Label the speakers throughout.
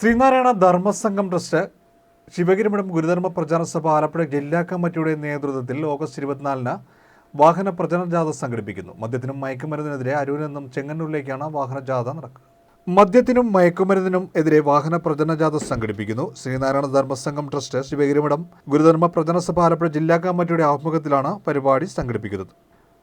Speaker 1: Sreenarayana Dharmasangham trust Sivagiri Mutt Gurudharma Pracharana Sabha Alappuzha ജില്ലാ കമ്മിറ്റിയുടെ നേതൃത്വത്തിൽ ഓഗസ്റ്റ് ഇരുപത്തിനാലിന് വാഹന പ്രചരണ ജാഥ സംഘടിപ്പിക്കുന്നു. മദ്യത്തിനും മയക്കുമരുന്നിനെതിരെ അരൂരിൽ നിന്നും ചെങ്ങന്നൂരിലേക്കാണ് വാഹന ജാഥ നടക്കുക. മദ്യത്തിനും മയക്കുമരുന്നിനും എതിരെ വാഹന പ്രചരണ ജാഥ സംഘടിപ്പിക്കുന്നു. ശ്രീനാരായണ ധർമ്മസംഘം ട്രസ്റ്റ് ശിവഗിരിമഠം ഗുരുധർമ്മ പ്രചരണ സഭ ആലപ്പുഴ ജില്ലാ കമ്മിറ്റിയുടെ ആഭിമുഖ്യത്തിലാണ് പരിപാടി സംഘടിപ്പിക്കുന്നത്.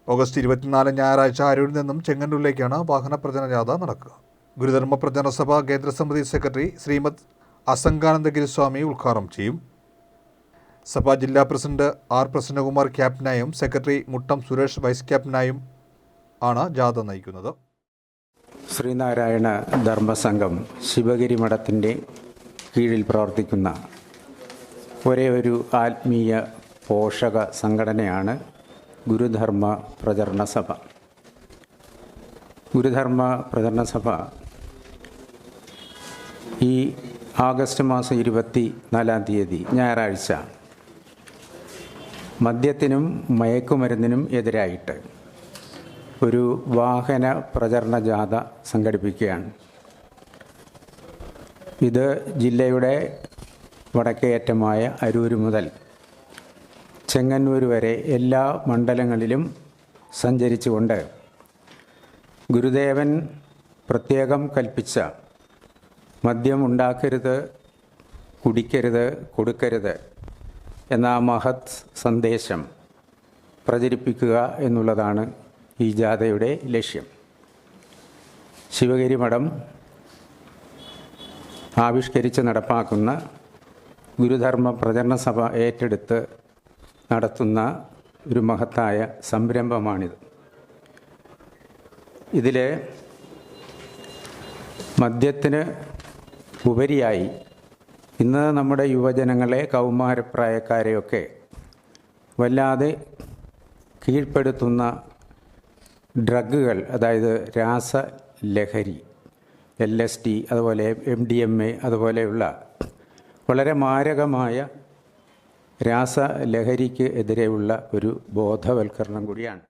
Speaker 1: ഓഗസ്റ്റ് ഇരുപത്തിനാല് ഞായറാഴ്ച അരൂരിൽ നിന്നും ചെങ്ങന്നൂരിലേക്കാണ് വാഹന പ്രചരണ ജാഥ നടക്കുക. ഗുരുധർമ്മ പ്രചാരണസഭ സഭ കേന്ദ്ര സമിതി സെക്രട്ടറി ശ്രീമദ് അസംഗാനന്ദഗിരി സ്വാമി ഉദ്ഘാടനം ചെയ്യും. സഭ ജില്ലാ പ്രസിഡന്റ് ആർ പ്രസന്നകുമാർ ക്യാപ്റ്റനായും സെക്രട്ടറി മുട്ടം സുരേഷ് വൈസ് ക്യാപ്റ്റനായും ആണ് ജാഥ നയിക്കുന്നത്.
Speaker 2: ശ്രീനാരായണ ധർമ്മസംഘം ശിവഗിരി മഠത്തിന്റെ കീഴിൽ പ്രവർത്തിക്കുന്ന ഒരേ ഒരു ആത്മീയ പോഷക സംഘടനയാണ് ഗുരുധർമ്മ പ്രചരണ സഭ ഗുരുധർമ്മ പ്രചരണ സഭ ഈ ആഗസ്റ്റ് മാസം ഇരുപത്തി നാലാം തീയതി ഞായറാഴ്ച മദ്യത്തിനും മയക്കുമരുന്നിനും എതിരായിട്ട് ഒരു വാഹന പ്രചരണ ജാഥ സംഘടിപ്പിക്കുകയാണ്. ഇത് ജില്ലയുടെ വടക്കേയറ്റമായ അരൂർ മുതൽ ചെങ്ങന്നൂർ വരെ എല്ലാ മണ്ഡലങ്ങളിലും സഞ്ചരിച്ചുകൊണ്ട് ഗുരുദേവൻ പ്രത്യേകം കൽപ്പിച്ച മദ്യം ഉണ്ടാക്കരുത് കുടിക്കരുത് കൊടുക്കരുത് എന്ന മഹത് സന്ദേശം പ്രചരിപ്പിക്കുക എന്നുള്ളതാണ് ഈ ജാഥയുടെ ലക്ഷ്യം. ശിവഗിരി മഠം ആവിഷ്കരിച്ച് നടപ്പാക്കുന്ന ഗുരുധർമ്മ പ്രചരണ സഭ ഏറ്റെടുത്ത് നടത്തുന്ന ഒരു മഹത്തായ സംരംഭമാണിത്. ഇതിലെ മദ്യത്തിന് ഉപരിയായി ഇന്ന് നമ്മുടെ യുവജനങ്ങളെ കൗമാരപ്രായക്കാരെയൊക്കെ വല്ലാതെ കീഴ്പ്പെടുത്തുന്ന ഡ്രഗുകൾ അതായത് രാസലഹരി എൽ എസ് ടി അതുപോലെ എം ഡി എം എ അതുപോലെയുള്ള വളരെ മാരകമായ രാസലഹരിക്ക് എതിരെയുള്ള ഒരു ബോധവൽക്കരണം കൂടിയാണ്.